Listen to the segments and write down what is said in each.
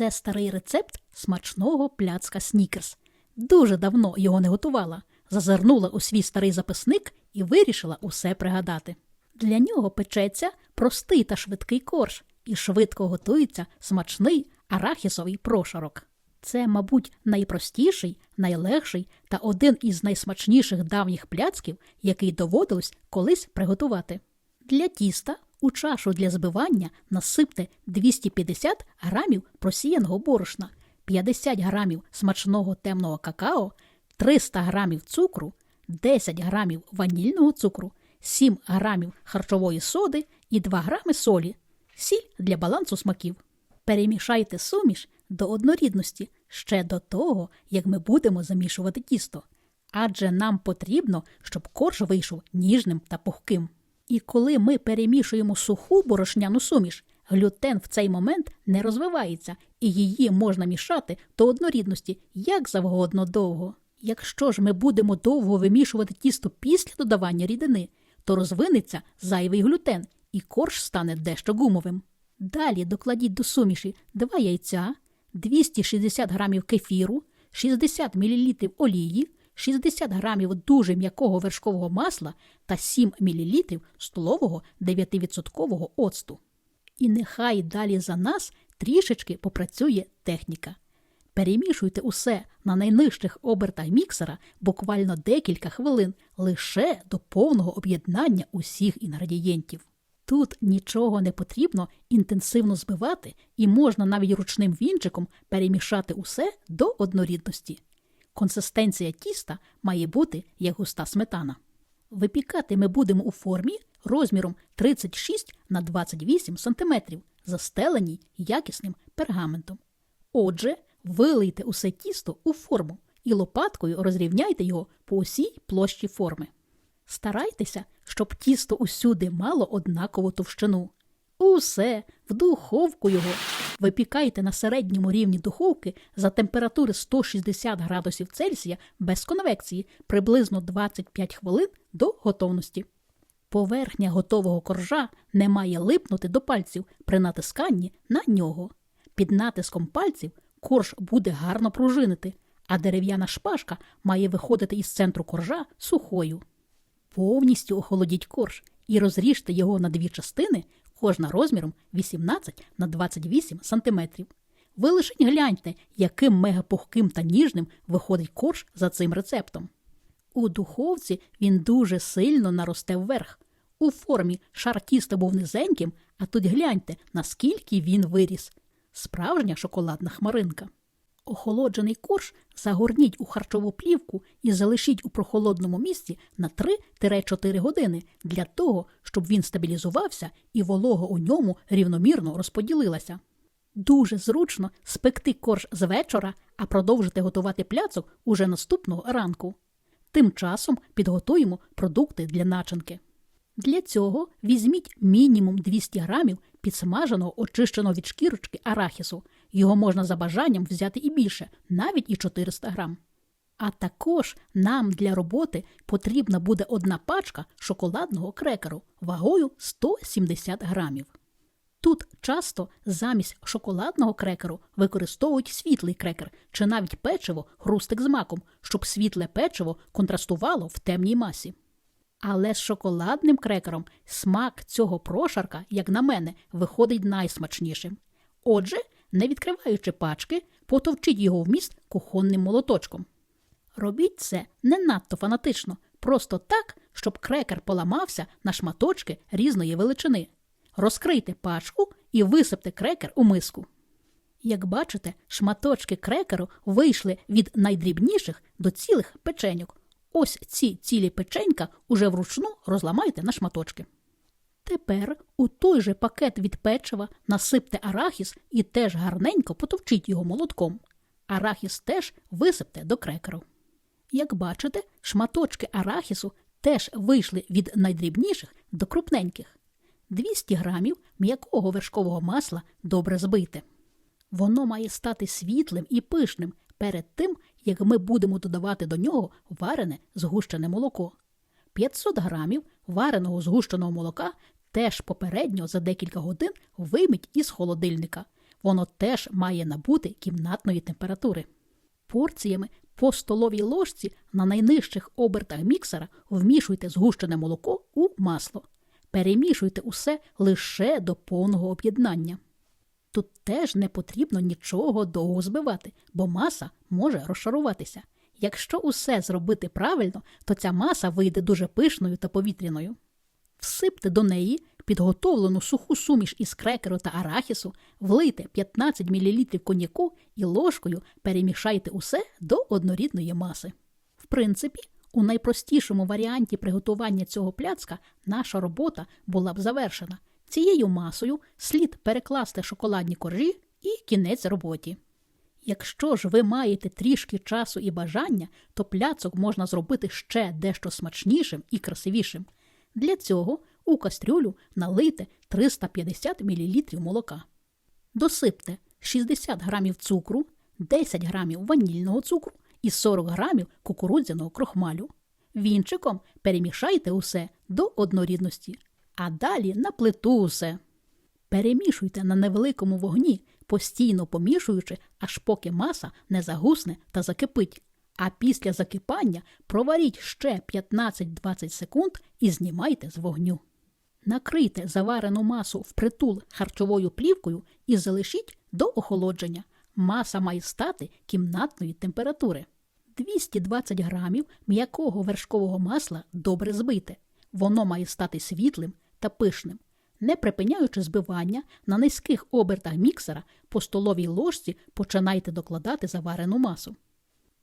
Це старий рецепт смачного пляцка снікерс. Дуже давно його не готувала. Зазирнула у свій старий записник і вирішила усе пригадати. Для нього печеться простий та швидкий корж, і швидко готується смачний арахісовий прошарок. Це, мабуть, найпростіший, найлегший та один із найсмачніших давніх пляцків, який доводилось колись приготувати. Для тіста у чашу для збивання насипте 250 грамів просіяного борошна, 50 грамів смачного темного какао, 300 грамів цукру, 10 грамів ванільного цукру, 7 грамів харчової соди і 2 грами солі, сіль для балансу смаків. Перемішайте суміш до однорідності ще до того, як ми будемо замішувати тісто. Адже нам потрібно, щоб корж вийшов ніжним та пухким. І коли ми перемішуємо суху борошняну суміш, глютен в цей момент не розвивається, і її можна мішати до однорідності як завгодно довго. Якщо ж ми будемо довго вимішувати тісто після додавання рідини, то розвинеться зайвий глютен, і корж стане дещо гумовим. Далі докладіть до суміші 2 яйця, 260 грамів кефіру, 60 мл олії, 60 грамів дуже м'якого вершкового масла та 7 мл столового 9% оцту. І нехай далі за нас трішечки попрацює техніка. Перемішуйте усе на найнижчих обертах міксера буквально декілька хвилин лише до повного об'єднання усіх інгредієнтів. Тут нічого не потрібно інтенсивно збивати і можна навіть ручним вінчиком перемішати усе до однорідності. Консистенція тіста має бути як густа сметана. Випікати ми будемо у формі розміром 36 на 28 см, застеленій якісним пергаментом. Отже, вилийте усе тісто у форму і лопаткою розрівняйте його по усій площі форми. Старайтеся, щоб тісто усюди мало однакову товщину. Усе в духовку його. Випікайте на середньому рівні духовки за температури 160 градусів Цельсія без конвекції приблизно 25 хвилин до готовності. Поверхня готового коржа не має липнути до пальців при натисканні на нього. Під натиском пальців корж буде гарно пружинити, а дерев'яна шпажка має виходити із центру коржа сухою. Повністю охолодіть корж і розріжте його на дві частини, кожна розміром 18 на 28 см. Ви лише гляньте, яким мегапухким та ніжним виходить корж за цим рецептом. У духовці він дуже сильно наросте вверх. У формі шар тіста був низеньким, а тут гляньте, наскільки він виріс. Справжня шоколадна хмаринка. Охолоджений корж загорніть у харчову плівку і залишіть у прохолодному місці на 3-4 години для того, щоб він стабілізувався і волога у ньому рівномірно розподілилася. Дуже зручно спекти корж з вечора, а продовжити готувати пляцок уже наступного ранку. Тим часом підготуємо продукти для начинки. Для цього візьміть мінімум 200 грамів підсмаженого очищеного від шкірочки арахісу. Його можна за бажанням взяти і більше, навіть і 400 грам. А також нам для роботи потрібна буде одна пачка шоколадного крекеру вагою 170 грамів. Тут часто замість шоколадного крекеру використовують світлий крекер чи навіть печиво хрустик з маком, щоб світле печиво контрастувало в темній масі. Але з шоколадним крекером смак цього прошарка, як на мене, виходить найсмачнішим. Отже, не відкриваючи пачки, потовчіть його вміст кухонним молоточком. Робіть це не надто фанатично, просто так, щоб крекер поламався на шматочки різної величини. Розкрийте пачку і висипте крекер у миску. Як бачите, шматочки крекеру вийшли від найдрібніших до цілих печеньок. Ось ці цілі печенька уже вручну розламайте на шматочки. Тепер у той же пакет від печива насипте арахіс і теж гарненько потовчіть його молотком. Арахіс теж висипте до крекеру. Як бачите, шматочки арахісу теж вийшли від найдрібніших до крупненьких. 200 грамів м'якого вершкового масла добре збийте. Воно має стати світлим і пишним перед тим, як ми будемо додавати до нього варене згущене молоко. 500 грамів вареного згущеного молока теж попередньо за декілька годин вийміть із холодильника. воно теж має набути кімнатної температури. Порціями по столовій ложці на найнижчих обертах міксера вмішуйте згущене молоко у масло. Перемішуйте усе лише до повного об'єднання. Тут теж не потрібно нічого довго збивати, бо маса може розшаруватися. Якщо усе зробити правильно, то ця маса вийде дуже пишною та повітряною. Всипте до неї підготовлену суху суміш із крекеру та арахісу, влийте 15 мл коньяку і ложкою перемішайте усе до однорідної маси. В принципі, у найпростішому варіанті приготування цього пляцка наша робота була б завершена. Цією масою слід перекласти шоколадні коржі і кінець роботі. Якщо ж ви маєте трішки часу і бажання, то пляцок можна зробити ще дещо смачнішим і красивішим. Для цього у кастрюлю налийте 350 мл молока. Досипте 60 г цукру, 10 г ванільного цукру і 40 г кукурудзяного крохмалю. Вінчиком перемішайте усе до однорідності, а далі на плиту усе. Перемішуйте на невеликому вогні, постійно помішуючи, аж поки маса не загусне та закипить. А після закипання проваріть ще 15-20 секунд і знімайте з вогню. Накрийте заварену масу впритул харчовою плівкою і залишіть до охолодження. Маса має стати кімнатної температури. 220 грамів м'якого вершкового масла добре збийте. Воно має стати світлим та пишним. Не припиняючи збивання, на низьких обертах міксера по столовій ложці починайте докладати заварену масу.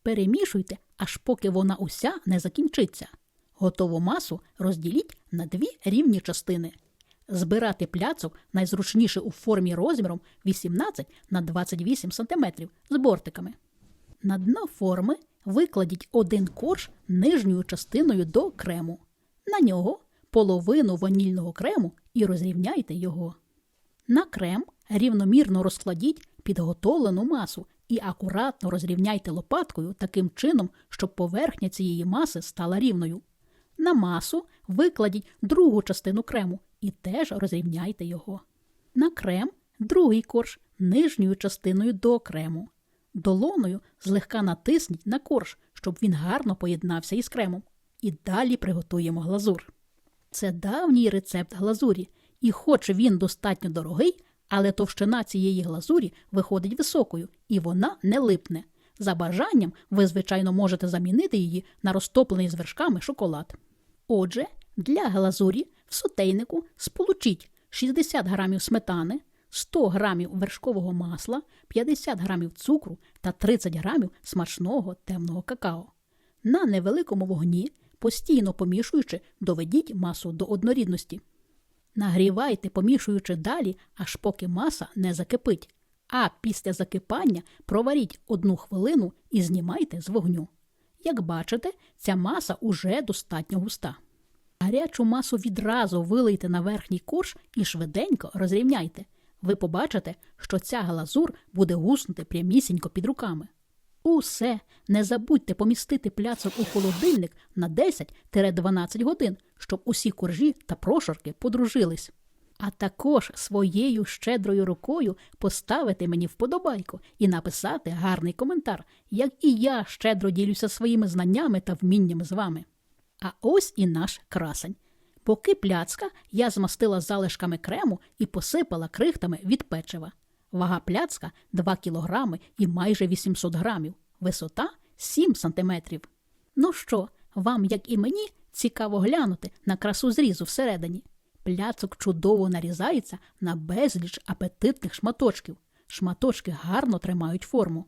Перемішуйте, аж поки вона уся не закінчиться. Готову масу розділіть на дві рівні частини. Збирати пляцок найзручніше у формі розміром 18 на 28 см з бортиками. На дно форми викладіть один корж нижньою частиною до крему. На нього половину ванільного крему і розрівняйте його. На крем рівномірно розкладіть підготовлену масу і акуратно розрівняйте лопаткою таким чином, щоб поверхня цієї маси стала рівною. На масу викладіть другу частину крему і теж розрівняйте його. На крем другий корж нижньою частиною до крему. Долоною злегка натисніть на корж, щоб він гарно поєднався із кремом. І далі приготуємо глазур. Це давній рецепт глазурі, і хоч він достатньо дорогий, але товщина цієї глазурі виходить високою, і вона не липне. За бажанням, ви, звичайно, можете замінити її на розтоплений з вершками шоколад. Отже, для глазурі в сотейнику сполучіть 60 грамів сметани, 100 грамів вершкового масла, 50 грамів цукру та 30 грамів смачного темного какао. На невеликому вогні, постійно помішуючи, доведіть масу до однорідності. Нагрівайте, помішуючи далі, аж поки маса не закипить. А після закипання проваріть одну хвилину і знімайте з вогню. Як бачите, ця маса уже достатньо густа. Гарячу масу відразу вилийте на верхній корж і швиденько розрівняйте. Ви побачите, що ця глазур буде гуснути прямісінько під руками. Усе не забудьте помістити пляцок у холодильник на 10-12 годин, щоб усі коржі та прошарки подружились. А також своєю щедрою рукою поставити мені вподобайку і написати гарний коментар, як і я щедро ділюся своїми знаннями та вміннями з вами. А ось і наш красень. Поки пляцка я змастила залишками крему і посипала крихтами від печива. Вага пляцка 2 кілограми і майже 800 грамів, висота 7 сантиметрів. Ну що, вам, як і мені, цікаво глянути на красу зрізу всередині. Пляцок чудово нарізається на безліч апетитних шматочків. Шматочки гарно тримають форму.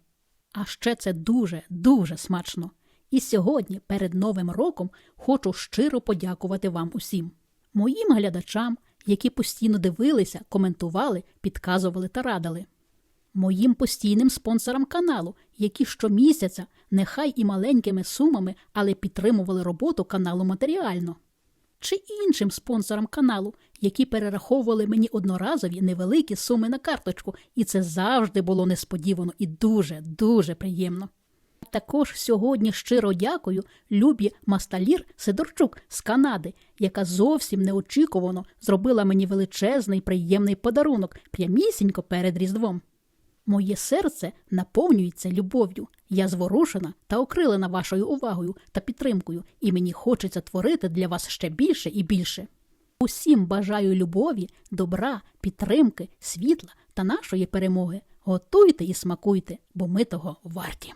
А ще це дуже, дуже смачно. І сьогодні, перед Новим роком, хочу щиро подякувати вам усім, моїм глядачам, які постійно дивилися, коментували, підказували та радили, моїм постійним спонсорам каналу, які щомісяця, нехай і маленькими сумами, але підтримували роботу каналу матеріально, чи іншим спонсорам каналу, які перераховували мені одноразові невеликі суми на карточку, і це завжди було несподівано і дуже, дуже приємно. Також сьогодні щиро дякую Любі Масталір Сидорчук з Канади, яка зовсім неочікувано зробила мені величезний приємний подарунок прямісінько перед Різдвом. Моє серце наповнюється любов'ю. Я зворушена та окрилена вашою увагою та підтримкою, і мені хочеться творити для вас ще більше і більше. Усім бажаю любові, добра, підтримки, світла та нашої перемоги. Готуйте і смакуйте, бо ми того варті.